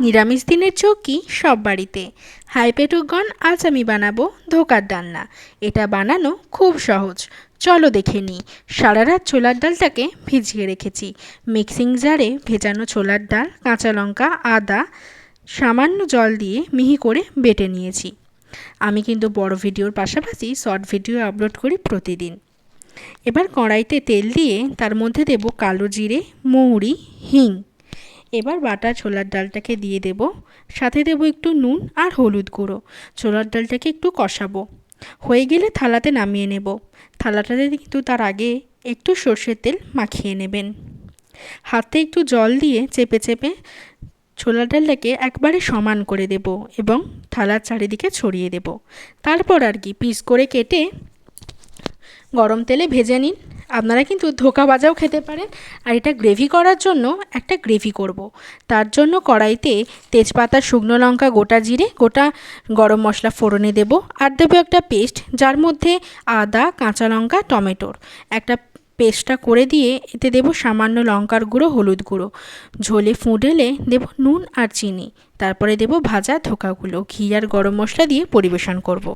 নিরামিষ দিনের চৌকি সব বাড়িতে। হাই পেটুকগণ আজ আমি বানাবো ধোকার ডালনা। এটা বানানো খুব সহজ। চলো দেখে নিই। সারা রাত ছোলার ডালটাকে ভিজিয়ে রেখেছি। মিক্সিং জারে ভেজানো ছোলার ডাল, কাঁচা লঙ্কা, আদা, সামান্য জল দিয়ে মিহি করে বেটে নিয়েছি। আমি কিন্তু বড় ভিডিওর পাশাপাশি শর্ট ভিডিও আপলোড করি প্রতিদিন। এবার কড়াইতে তেল দিয়ে তার মধ্যে দেব কালো জিরে, মৌরি, হিং। এবার বাটা ছোলার ডালটাকে দিয়ে দেব। সাথে দেব একটু নুন আর হলুদ গুঁড়ো। ছোলার ডালটাকে একটু কষাবো। হয়ে গেলে থালাতে নামিয়ে নেব। থালাটাতে কিন্তু তার আগে একটু সর্ষের তেল মাখিয়ে নেবেন। হাতে একটু জল দিয়ে চেপে চেপে ছোলার ডালটাকে একবারে সমান করে দেব এবং থালার চারিদিকে ছড়িয়ে দেব। তারপর আর কি, পিস করে কেটে গরম তেলে ভেজে নিন। আপনারা কিন্তু ধোকা বাজাও খেতে পারেন। আর এটা গ্রেভি করার জন্য একটা গ্রেভি করব। তার জন্য কড়াইতে তেজপাতা, শুকনো লঙ্কা, গোটা জিরে, গোটা গরম মশলা ফোড়নে দেব। আর দেবো একটা পেস্ট যার মধ্যে আদা, কাঁচা লঙ্কা, টমেটোর। একটা পেস্টটা করে দিয়ে এতে দেব সামান্য লঙ্কার গুঁড়ো, হলুদ গুঁড়ো। ঝোলে ফুঁডেলে দেব নুন আর চিনি। তারপরে দেব ভাজা ধোকাগুলো। ঘি আর গরম মশলা দিয়ে পরিবেশন করব।